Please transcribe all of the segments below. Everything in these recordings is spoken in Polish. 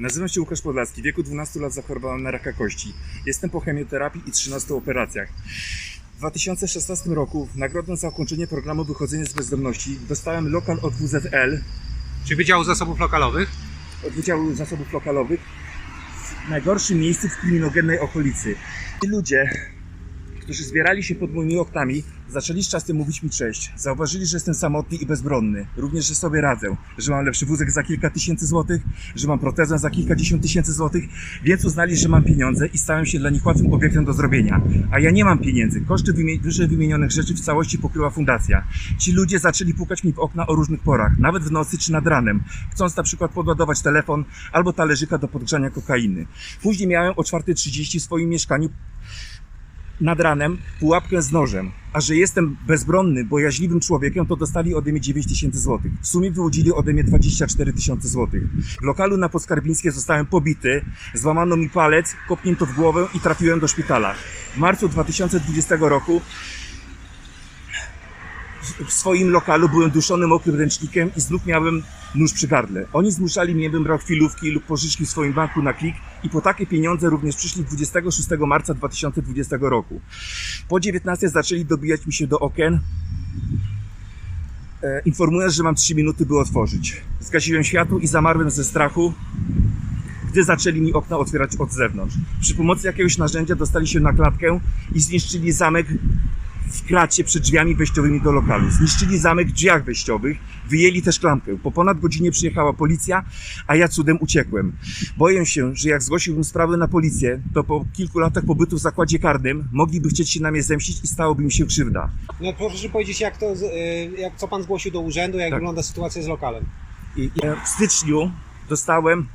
Nazywam się Łukasz Podlaski. W wieku 12 lat zachorowałem na raka kości. Jestem po chemioterapii i 13 operacjach. W 2016 roku w nagrodę za ukończenie programu Wychodzenie z Bezdomności dostałem lokal od WZL, Czy Wydziału Zasobów Lokalowych? od Wydziału Zasobów Lokalowych, w najgorszym miejscu w kriminogennej okolicy. Ci ludzie, którzy zbierali się pod moimi oknami, zaczęli z czasem mówić mi cześć. Zauważyli, że jestem samotny i bezbronny. Również, że sobie radzę. Że mam lepszy wózek za kilka tysięcy złotych, że mam protezę za kilkadziesiąt tysięcy złotych, więc uznali, że mam pieniądze i stałem się dla nich łatwym obiektem do zrobienia. A ja nie mam pieniędzy. Koszty wyżej wymienionych rzeczy w całości pokryła fundacja. Ci ludzie zaczęli pukać mi w okna o różnych porach, nawet w nocy czy nad ranem, chcąc na przykład podładować telefon albo talerzyka do podgrzania kokainy. Później miałem o 4.30 w swoim mieszkaniu nad ranem pułapkę z nożem. A że jestem bezbronny, bojaźliwym człowiekiem, to dostali ode mnie 9 tysięcy złotych. W sumie wyłudzili ode mnie 24 tysiące złotych. W lokalu na Podskarbińskiej zostałem pobity, złamano mi palec, kopnięto w głowę i trafiłem do szpitala. W marcu 2020 roku w- swoim lokalu byłem duszony mokrym ręcznikiem i znów miałem nóż przy gardle. Oni zmuszali mnie, bym brał chwilówki lub pożyczki w swoim banku na klik i po takie pieniądze również przyszli 26 marca 2020 roku. Po 19 zaczęli dobijać mi się do okien, e, informując, że mam 3 minuty, by otworzyć. Zgasiłem światło i zamarłem ze strachu, gdy zaczęli mi okna otwierać od zewnątrz. Przy pomocy jakiegoś narzędzia dostali się na klatkę i zniszczyli zamek w kracie przed drzwiami wejściowymi do lokalu. Zniszczyli zamek w drzwiach wejściowych, wyjęli też klamkę. Po ponad godzinie przyjechała policja, a ja cudem uciekłem. Boję się, że jak zgłosiłbym sprawę na policję, to po kilku latach pobytu w zakładzie karnym mogliby chcieć się na mnie zemścić i stałoby mi się krzywda. No proszę powiedzieć, jak to, y, jak, co pan zgłosił do urzędu, jak Tak. wygląda sytuacja z lokalem. I i w styczniu dostałem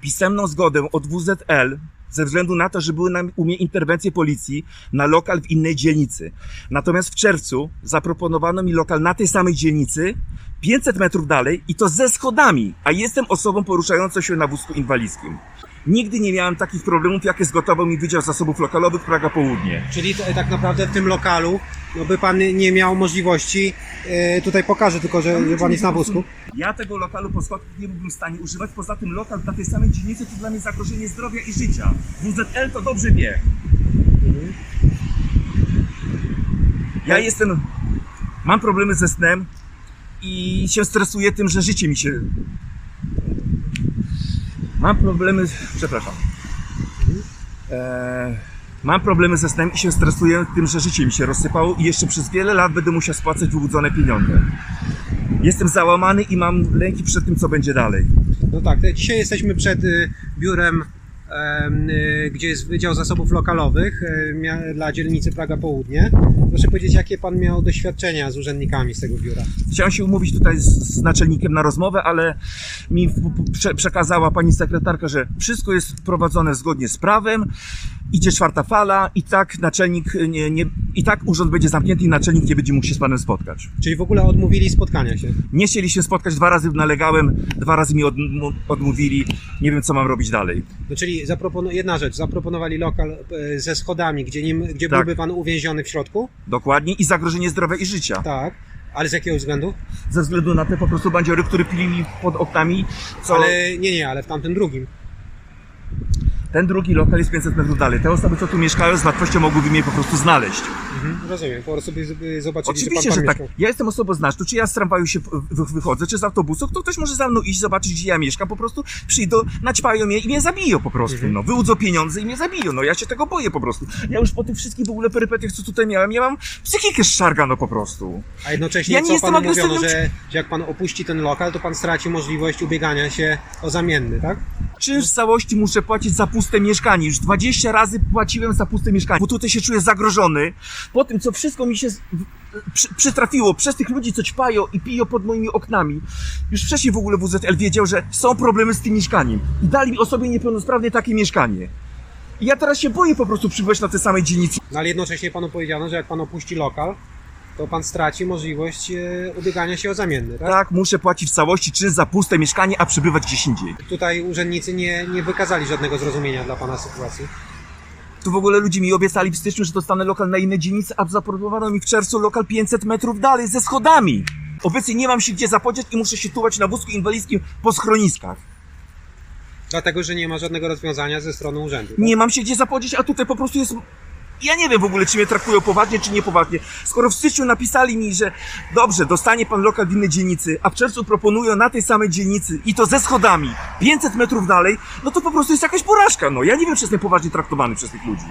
pisemną zgodę od WZL ze względu na to, że były na, u mnie interwencje policji na lokal w innej dzielnicy. Natomiast w czerwcu zaproponowano mi lokal na tej samej dzielnicy, 500 metrów dalej i to ze schodami, a jestem osobą poruszającą się na wózku inwalidzkim. Nigdy nie miałem takich problemów, jakie zgotował mi Wydział Zasobów Lokalowych Praga Południe. Czyli to, tak naprawdę w tym lokalu no by pan nie miał możliwości, y, tutaj pokażę tylko, że, że pan jest na wózku. Ja tego lokalu po schodkach nie byłbym w stanie używać, poza tym lokal na tej samej dzielnicy to dla mnie zagrożenie zdrowia i życia. WZL to dobrze wie. Ja jestem, mam problemy ze snem i się stresuję tym, że życie mi się... Mam problemy, przepraszam. Eee, mam problemy ze snem i się stresuję tym, że życie mi się rozsypało i jeszcze przez wiele lat będę musiał spłacać wyłudzone pieniądze. Jestem załamany i mam lęki przed tym, co będzie dalej. No tak, dzisiaj jesteśmy przed y, biurem, em, y, gdzie jest Wydział Zasobów Lokalowych y, dla dzielnicy Praga Południe. Proszę powiedzieć, jakie pan miał doświadczenia z urzędnikami z tego biura? Chciałem się umówić tutaj z, z naczelnikiem na rozmowę, ale mi w- p- prze, przekazała pani sekretarka, że wszystko jest prowadzone zgodnie z prawem, idzie czwarta fala i tak naczelnik nie, nie, i tak urząd będzie zamknięty i naczelnik nie będzie mógł się z panem spotkać. Czyli w ogóle odmówili spotkania się. Nie chcieli się spotkać, dwa razy nalegałem, dwa razy mi od, odmówili, nie wiem co mam robić dalej. No czyli zapropono- jedna rzecz, zaproponowali lokal e, ze schodami, gdzie, nim, gdzie Tak. byłby pan uwięziony w środku. Dokładnie i zagrożenie zdrowia i życia. Tak. Ale z jakiego względu? Ze względu na te po prostu bandziory, które pili mi pod oknami, co... Ale nie, nie, ale w tamtym drugim. Ten drugi lokal jest 500 metrów dalej. Te osoby, co tu mieszkają, z łatwością mogłyby mnie po prostu znaleźć. Mhm, rozumiem, po prostu by zobaczyli, Oczywiście, że tam tak. Ja jestem osobą znaczną, czy ja z tramwaju się wy- wychodzę, czy z autobusu, to ktoś może za mną iść, zobaczyć, gdzie ja mieszkam, po prostu przyjdą, naćpają mnie i mnie zabiją po prostu, Mhm. no. Wyłudzą pieniądze i mnie zabiją, no. Ja się tego boję po prostu. Ja już po tych wszystkich w ogóle perypetiach, co tutaj miałem, ja mam psychikę szargano po prostu. A jednocześnie Ja nie co jestem panu mówiono, agresywnym że, że jak pan opuści ten lokal, to pan straci możliwość ubiegania się o zamienny, tak? Czynsz w całości muszę płacić za puste mieszkanie. Już 20 razy płaciłem za puste mieszkanie, bo tutaj się czuję zagrożony. Po tym, co wszystko mi się przy, przytrafiło przez tych ludzi, co ćpają i piją pod moimi oknami. Już wcześniej w ogóle WZL wiedział, że są problemy z tym mieszkaniem. I dali mi osobie niepełnosprawnej takie mieszkanie. I ja teraz się boję po prostu przybywać na tej samej dzielnicy. No ale jednocześnie panu powiedziano, że jak pan opuści lokal, to pan straci możliwość e, ubiegania się o zamienny, tak? Tak, muszę płacić w całości czynsz za puste mieszkanie, a przybywać gdzieś indziej. Tutaj urzędnicy nie, nie wykazali żadnego zrozumienia dla pana sytuacji. Tu w ogóle ludzie mi obiecali w styczniu, że dostanę lokal na innej dzielnicy, a zaproponowano mi w czerwcu lokal 500 metrów dalej ze schodami. Obecnie nie mam się gdzie zapodziać i muszę się tułać na wózku inwalidzkim po schroniskach. Dlatego, że nie ma żadnego rozwiązania ze strony urzędu. tak? Nie mam się gdzie zapodzieć, a tutaj po prostu jest. Ja nie wiem w ogóle, czy mnie traktują poważnie, czy niepoważnie. Skoro w styczniu napisali mi, że dobrze, dostanie pan lokal w innej dzielnicy, a w czerwcu proponują na tej samej dzielnicy i to ze schodami 500 metrów dalej, no to po prostu jest jakaś porażka. No ja nie wiem, czy jestem poważnie traktowany przez tych ludzi.